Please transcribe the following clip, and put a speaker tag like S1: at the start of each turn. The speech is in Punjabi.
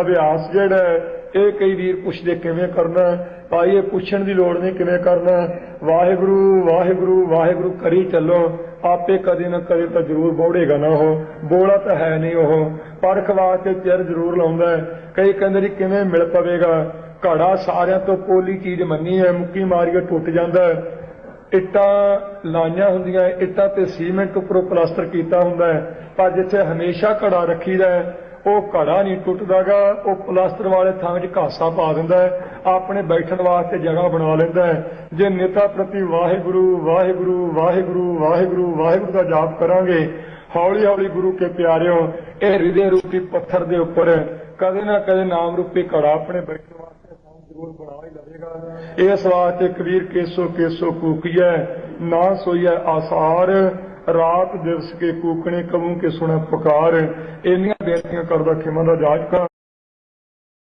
S1: ਅਭਿਆਸ ਜਿਹੜਾ ਹੈ, ਇਹ ਕਈ ਵੀਰ ਪੁੱਛਦੇ ਕਿਵੇਂ ਕਰਨਾ ਭਾਈ ਇਹ ਪੁੱਛਣ ਦੀ ਲੋੜ ਨਹੀਂ ਕਿਵੇਂ ਕਰਨਾ ਵਾਹਿਗੁਰੂ ਵਾਹਿਗੁਰੂ ਵਾਹਿਗੁਰੂ ਕਰੀ ਚੱਲੋ। ਆਪੇ ਕਦੇ ਨਾ ਕਦੇ ਤਾਂ ਜ਼ਰੂਰ ਬੋੜੇਗਾ ਨਾ ਉਹ। ਬੋਲਾ ਤਾਂ ਹੈ ਨਹੀਂ ਉਹ। ਪਰਖ ਵਾਸਤੇ ਚਿਰ ਜ਼ਰੂਰ ਲਾਉਂਦਾ ਕਈ ਕਹਿੰਦੇ ਜੀ ਕਿਵੇਂ ਮਿਲ ਪਵੇਗਾ? ਘੜਾ ਸਾਰਿਆਂ ਤੋਂ ਪੋਲੀ ਚੀਜ਼ ਮੰਨੀ ਹੈ ਮੁੱਕੀ ਮਾਰੀਏ ਟੁੱਟ ਜਾਂਦਾ ਇੱਟਾਂ ਲਾਈਆਂ ਹੁੰਦੀਆਂ ਇੱਟਾਂ ਤੇ ਸੀਮੈਂਟ ਉੱਪਰੋਂ ਪਲਾਸਟਰ ਕੀਤਾ ਹੁੰਦਾ ਹੈ। ਪਰ ਜਿੱਥੇ ਹਮੇਸ਼ਾ ਘੜਾ ਰੱਖੀਦਾ ਹੈ ਉਹ ਘੜਾ ਨਹੀਂ ਟੁੱਟਦਾਗਾ, ਉਹ ਪਲਾਸਟਰ ਵਾਲੇ ਥਾਂ 'ਚ ਘਾਸਾ ਪਾ ਦਿੰਦਾ ਆਪਣੇ ਬੈਠਣ ਵਾਸਤੇ ਜਗ੍ਹਾ ਬਣਾ ਲੈਂਦਾ ਜੇ ਨਿਤਾ ਪ੍ਰਤੀ ਵਾਹਿਗੁਰੂ ਵਾਹਿਗੁਰੂ ਵਾਹਿਗੁਰੂ ਵਾਹਿਗੁਰੂ ਵਾਹਿਗੁਰੂ ਦਾ ਜਾਪ ਕਰਾਂਗੇ ਹੌਲੀ ਹੌਲੀ ਗੁਰੂ ਕੇ ਪਿਆਰਿਓ, ਇਹ ਹਿਰਦੇ ਰੂਪੀ ਪੱਥਰ ਦੇ ਉੱਪਰ ਕਦੇ ਨਾ ਕਦੇ ਨਾਮ ਰੂਪੀ ਘੜਾ ਆਪਣੇ ਬੈਠਣ ਵਾਸਤੇ ਥਾਂ ਜ਼ਰੂਰ ਬਣਾ ਹੀ ਲਵੇਗਾ। ਇਸ ਵਾਸਤੇ ਕਬੀਰ ਕੇਸੋ ਕੇਸੋ ਕੂਕੀਐ ਨਾ ਸੋਈਐ ਆਸਾਰ। ਰਾਤ ਦਿਵਸ ਕੇ ਕੂਕਣੇ ਕਬੂ ਕੇ ਸੁਣੈ ਪੁਕਾਰ। ਇੰਨੀਆਂ ਬੇਨਤੀਆਂ ਕਰਦਾ ਖਿਮਾ ਦਾ ਜਾਜਕਾ